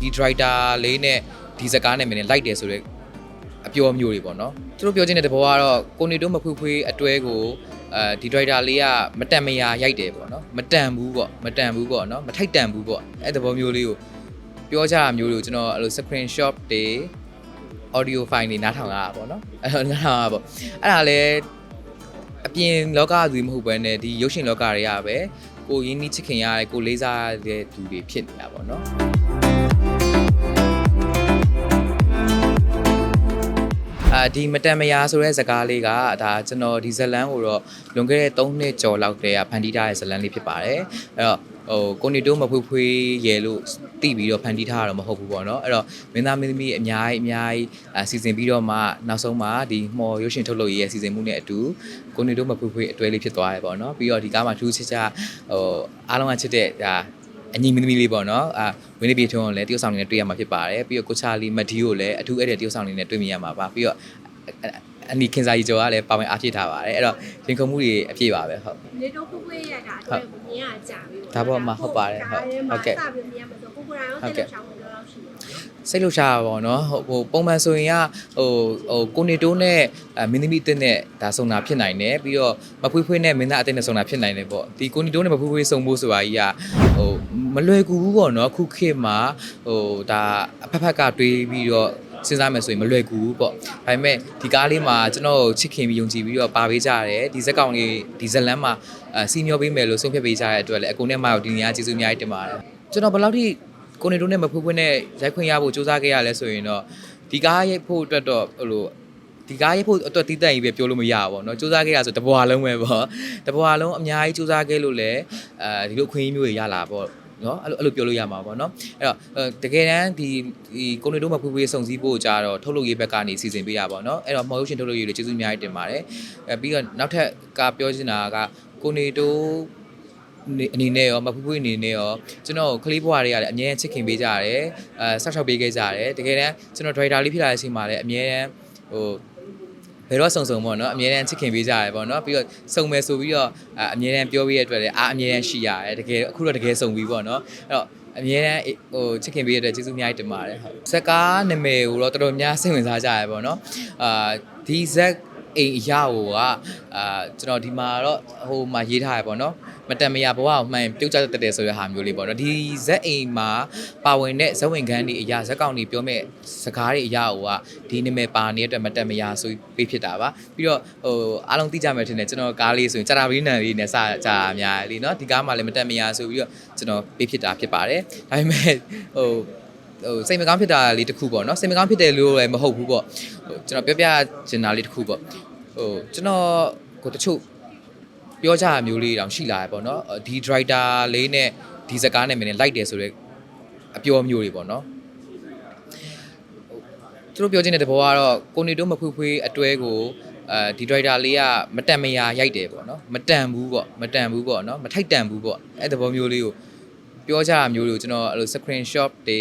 ဒီ driver လေးနဲ့ဒီစကားနဲ့မင်းနဲ့လိုက်တယ်ဆိုတော့အပြောမျိုးတွေပေါ့နော်သူတို့ပြောချင်တဲ့သဘောကတော့ကိုနေတို့မဖွေးဖွေးအတွဲကိုအဲဒီ driver လေးကမတန်မရာရိုက်တယ်ပေါ့နော်မတန်ဘူးပေါ့မတန်ဘူးပေါ့နော်မထိုက်တန်ဘူးပေါ့အဲ့သဘောမျိုးလေးကိုပြောကြတာမျိုးတွေကိုကျွန်တော်အဲ့လို screenshot တွေ audio file တွေနားထောင်ရတာပေါ့နော်အဲ့တော့နားထောင်ရတာပေါ့အဲ့ဒါလည်းအပြင်လောကသူမဟုတ်ဘဲနဲ့ဒီရုပ်ရှင်လောကတွေကပဲကိုရင်းနှီးချစ်ခင်ရတဲ့ကိုလေးစားတဲ့သူတွေဖြစ်နေတာပေါ့နော် ဒီမတန်မယာဆိုတဲ့ဇာတ်ကားလေးကဒါကျွန်တော်ဒီဇလန်ကိုတော့လွန်ခဲ့တဲ့3နှစ်ကျော်လောက်တည်းကဖန်တီးထားတဲ့ဇလန်လေးဖြစ်ပါတယ်အဲ့တော့ဟိုကိုနေတိုးမဖွေးဖွေးရဲလို့တိပြီးတော့ဖန်တီးထားတာတော့မဟုတ်ဘူးပေါ့နော်အဲ့တော့မင်းသားမင်းသမီးအများကြီးအများကြီးအစီစဉ်ပြီးတော့မှနောက်ဆုံးမှာဒီမှော်ရုပ်ရှင်ထုတ်လုပ်ရေးရဲ့စီစဉ်မှုနဲ့အတူကိုနေတိုးမဖွေးဖွေးအတွဲလေးဖြစ်သွားတယ်ပေါ့နော်ပြီးတော့ဒီကားမှာထူးခြားခြားဟိုအားလုံးကချစ်တဲ့ဒါ အညီမင်းသမီးလေးပေါ့နော်အာဝင်းနေပြေထုံးကိုလည်းတရုတ်ဆောင်နေနဲ့တွေ့ရမှာဖြစ်ပါတယ်ပြီးတော့ကိုချာလီမဒီကိုလည်းအထူးအဲ့တဲ့တရုတ်ဆောင်နေနဲ့တွေ့မြင်ရမှာပါပြီးတော့အနီခင်စာကြီးကျော်ကလည်းပါဝင်အားဖြစ်ထားပါတယ်အဲ့တော့ရင်ခုန်မှုတွေအပြည့်ပါပဲဟုတ်နေတော့ကိုကိုရတာအတွက်ကိုမြင်ရကြပြီဒါပေါ်မှာဟုတ်ပါတယ်ဟုတ်ဟုတ်ကဲ့စပြီးမြင်ရမှာဆိုကိုကိုရိုင်းရောတက်ချောင်းကိုလောက်ရှိတယ်စိတ်လှုပ်ရှားတာပေါ့နော်ဟိုဟိုပုံမှန်ဆိုရင်ကဟိုဟိုကိုနေတိုးနဲ့အမင်းသမီးအစ်နဲ့ဒါစုံတာဖြစ်နိုင်တယ်ပြီးတော့မဖွေးဖွေးနဲ့မင်းသားအစ်နဲ့စုံတာဖြစ်နိုင်တယ်ပေါ့ဒီကိုနေတိုးနဲ့မဖွေးဖွေးစုံဖို့ဆိုတာကြီးကဟိုမ လွယ်ကူဘူးပေါ့နော်ခုခေတ်မှာဟိုဒါအဖက်ဖက်ကတွေးပြီးတော့စဉ်းစားမယ်ဆိုရင်မလွယ်ကူဘူးပေါ့ဒါပေမဲ့ဒီကားလေးမှာကျွန်တော်ချစ်ခင်ပြီးယုံကြည်ပြီးတော့ပါပေးကြရတယ်ဒီဇက်ကောင်လေးဒီဇက်လန်းမှာအစီမျောပေးမယ်လို့ဆုံးဖြတ်ပေးကြတဲ့အတွက်လည်းအကုန်နဲ့မှတော့ဒီနေရာကျေးဇူးအများကြီးတင်ပါတယ်ကျွန်တော်ဘယ်လောက်ထိကိုနေတို့နဲ့မဖွေးဖွေးနဲ့ရိုက်ခွင့်ရဖို့စူးစမ်းခဲ့ရလဲဆိုရင်တော့ဒီကားရိုက်ဖို့အတွက်တော့ဟိုလိုဒီကားရိုက်ဖို့အတွက်တီးတန့်ကြီးပဲပြောလို့မရဘူးပေါ့နော်စူးစမ်းခဲ့ရဆိုတဘွာလုံးပဲပေါ့တဘွာလုံးအများကြီးစူးစမ်းခဲ့လို့လည်းအဲဒီလိုခွင့်အရေးမျိုးတွေရလာပေါ့ နော်အဲ့လိုအဲ့လိုပြောလို့ရမှာပေါ့နော်အဲ့တော့တကယ်တမ်းဒီဒီကိုနေတို့မဖွေးဖွေးစုံစည်းဖို့ကြတော့ထုတ်လုပ်ရေးဘက်ကနေစီစဉ်ပေးရပါတော့နော်အဲ့တော့မော်ရုပ်ရှင်ထုတ်လုပ်ရေးတွေကျေးဇူးအများကြီးတင်ပါတယ်အဲပြီးတော့နောက်ထပ်ကပြောချင်တာကကိုနေတို့အနေအနေနဲ့ရောမဖူးဖူးအနေနဲ့ရောကျွန်တော်ကလေးဘွားတွေကလည်းအမြဲတမ်းချစ်ခင်ပေးကြရတယ်အဲဆောက်ရှောက်ပေးခဲ့ကြရတယ်တကယ်တမ်းကျွန်တော် driver လေးဖြစ်လာတဲ့အချိန်မှာလည်းအမြဲတမ်းဟို ဘယ်တော့စုံစုံပေါ့နော်အမြဲတမ်းချစ်ခင်ပေးကြရတယ်ပေါ့နော်ပြီးတော့စုံမယ်ဆိုပြီးတော့အအမြဲတမ်းပြောပေးရတဲ့အတွက်လည်းအားအမြဲတမ်းရှိရတယ်တကယ်အခုတော့တကယ်စုံပြီပေါ့နော်အဲ့တော့အမြဲတမ်းဟိုချစ်ခင်ပေးရတဲ့အတွက်ကျေးဇူးအများကြီးတင်ပါတယ်ဟုတ်ဇက်ကားနာမည်ကိုတော့တော်တော်များစိတ်ဝင်စားကြရပေါ့နော်အာဒီဇက် အိမ်အရာဟိုကအာကျွန်တော်ဒီမှာတော့ဟိုမှာရေးထားရပေါ့နော်မတန်မရဘဝကိုမှန်ပြုတ်ကျတက်တယ်ဆိုတဲ့ဟာမျိုးလေးပေါ့နော်ဒီဇက်အိမ်မှာပါဝင်တဲ့ဇက်ဝင်ခန်းတွေအရာဇက်ကောင်တွေပြောမဲ့စကားတွေအရာဟိုကဒီနာမည်ပါနေတဲ့အတွက်မတန်မရဆိုပြီးဖြစ်တာပါပြီးတော့ဟိုအားလုံးသိကြမယ်ထင်တယ်ကျွန်တော်ကားလေးဆိုရင်ကြာတာပီးနံလေးနဲ့စကြာအများလေးနော်ဒီကားမှလည်းမတန်မရဆိုပြီးတော့ကျွန်တော်ပြီးဖြစ်တာဖြစ်ပါတယ်ဒါပေမဲ့ဟို ဟိုစိတ်မကောင်းဖြစ်တာလေးတစ်ခုပေါ့နော်စိတ်မကောင်းဖြစ်တယ်လို့လည်းမဟုတ်ဘူးပေါ့ဟိုကျွန်တော်ပြောပြချင်တာလေးတစ်ခုပေါ့ဟိုကျွန်တော်ကိုတချို့ပြောကြတာမျိုးလေးတောင်ရှိလာရပေါ့နော်ဒီ driver လေးနဲ့ဒီစကားနဲ့မင်းနဲ့လိုက်တယ်ဆိုတော့အပြောမျိုးတွေပေါ့နော်သူတို့ပြောချင်တဲ့သဘောကတော့ကိုနေတို့မဖွေးဖွေးအတွဲကိုအဲဒီ driver လေးကမတန်မရာရိုက်တယ်ပေါ့နော်မတန်ဘူးပေါ့မတန်ဘူးပေါ့နော်မထိုက်တန်ဘူးပေါ့အဲ့သဘောမျိုးလေးကိုပြောကြတာမျိုးတွေကိုကျွန်တော်အဲ့လို screenshot တွေ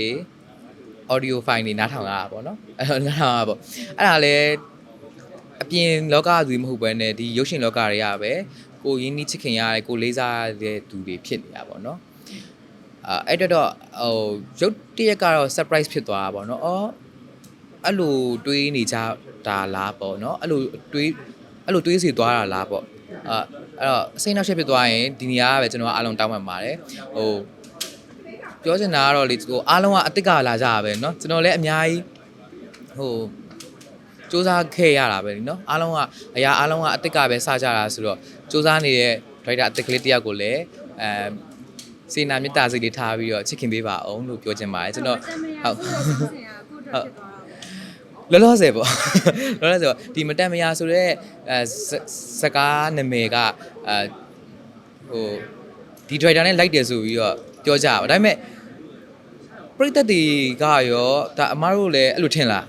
audio file တွေနားထောင်ရတာပေါ့နော်အဲ့တော့နားထောင်ရတာပေါ့အဲ့ဒါလည်းအပြင်လောကသူမဟုတ်ဘဲနဲ့ဒီရုပ်ရှင်လောကတွေကပဲကိုရင်းနှီးချစ်ခင်ရတဲ့ကိုလေးစားတဲ့သူတွေဖြစ်နေတာပေါ့နော်အာအဲ့တော့တော့ဟိုရုပ်တရက်ကတော့ surprise ဖြစ်သွားတာပေါ့နော်အော်အဲ့လိုတွေးနေကြတာလားပေါ့နော်အဲ့လိုတွေးအဲ့လိုတွေးစီသွားတာလားပေါ့အာအဲ့တော့အစိမ်းနောက်ရှက်ဖြစ်သွားရင်ဒီနေရာကပဲကျွန်တော်အားလုံးတောင်းပန်ပါတယ်ဟို ပြောချင်တာကတော့လေဟိုအားလုံးကအစ်စ်ကလာကြတာပဲเนาะကျွန်တော်လည်းအများကြီးဟိုစူးစမ်းခဲ့ရတာပဲလीเนาะအားလုံးကအရာအားလုံးကအစ်စ်ကပဲစကြတာဆိုတော့စူးစမ်းနေတဲ့ driver အစ်စ်ကလေးတယောက်ကိုလည်းအဲစေနာမေတ္တာစိတ်လေးထားပြီးတော့ချစ်ခင်ပေးပါအောင်လို့ပြောချင်ပါတယ်ကျွန်တော် ဟုတ်ကိုတော့ဖြစ်သွားတော့ လောလောဆယ်ပေါ့ လောလောဆယ်ပေါ့ဒီမတန်မယာဆိုတော့အဲစကားနာမည်ကအဲဟိုဒီ driver နဲ့လိုက်တယ်ဆိုပြီးတော့ပြောကြပါဒါပေမဲ့ ပရိသတ်တွေကရောဒါအမားတို့လည်းအဲ့လိုထင်လား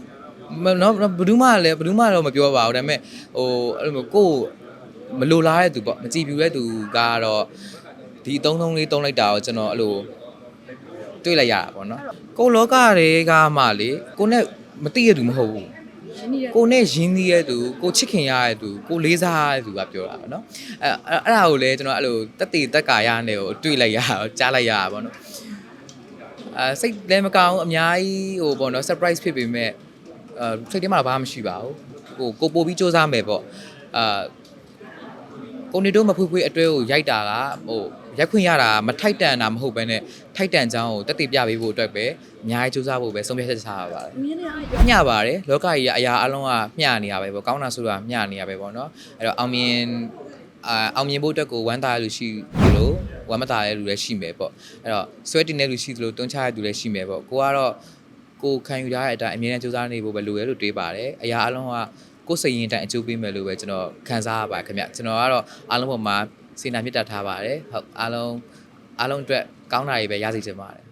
မနော်ဘယ်သူမှလည်းဘယ်သူမှတော့မပြောပါဘူးဒါပေမဲ့ဟိုအဲ့လိုမျိုးကိုယ်မလိုလားတဲ့သူပေါ့မကြည်ပြူတဲ့သူကတော့ဒီအသုံးသုံးလေးတုံးလိုက်တာကိုကျွန်တော်အဲ့လိုတွေးလိုက်ရတာပေါ့နော်ကိုယ်လောကတွေကမှလေကိုနဲ့မသိရသူမဟုတ်ဘူးရင်းနှီးတဲ့ကိုနဲ့ရင်းနှီးရဲ့သူကိုချစ်ခင်ရတဲ့သူကိုလေးစားရတဲ့သူကပြောတာပေါ့နော်အဲအဲ့အဲ့ဒါကိုလည်းကျွန်တော်အဲ့လိုတက်တည်တက်ကာရနဲ့ကိုတွေးလိုက်ရတာကြားလိုက်ရတာပေါ့နော် အာစိတ်လည်းမကောင်းဘူးအများကြီးဟိုပေါ့နော် surprise ဖြစ်ပေမဲ့အာစိတ်ထဲမှာတော့ဘာမှမရှိပါဘူးဟိုကိုပို့ပြီးစူးစမ်းမယ်ပေါ့အာကိုနေတို့မဖွေးဖွေးအတွဲကိုရိုက်တာကဟိုရိုက်ခွင့်ရတာမထိုက်တန်တာမဟုတ်ဘဲနဲ့ထိုက်တန်ချောင်းကိုတက်တည်ပြပေးဖို့အတွက်ပဲအများကြီးစူးစမ်းဖို့ပဲဆုံးဖြတ်ချက်ချတာပါ။မင်းတို့ကမျှပါတယ်လောကကြီးကအရာအလုံးကမျှနေရပဲပေါ့ကောင်းတာဆိုတာမျှနေရပဲပေါ့နော်အဲ့တော့အောင်မြင် အာအောင်မြင်ဖို့အတွက်ကိုဝမ်းသာရလို့ရှိလို့ဝမ်းမသာရလူလည်းရှိမယ်ပေါ့အဲ့တော့ဆွဲတင်တဲ့လူရှိသလိုတွန်းချရတဲ့လူလည်းရှိမယ်ပေါ့ကိုကတော့ကိုခံယူထားတဲ့အတိုင်းအမြဲတမ်းစူးစမ်းနေဖို့ပဲလိုရဲလို့တွေးပါတယ်အရာအလုံးကကိုယ်စိတ်ရင်းတိုင်းအကျိုးပေးမယ်လို့ပဲကျွန်တော်ခံစားရပါတယ်ခင်ဗျကျွန်တော်ကတော့အားလုံးပေါ်မှာစေနာမြတ်တာထားပါတယ်ဟုတ်အားလုံးအားလုံးအတွက်ကောင်းတာတွေပဲရစီချင်ပါတယ်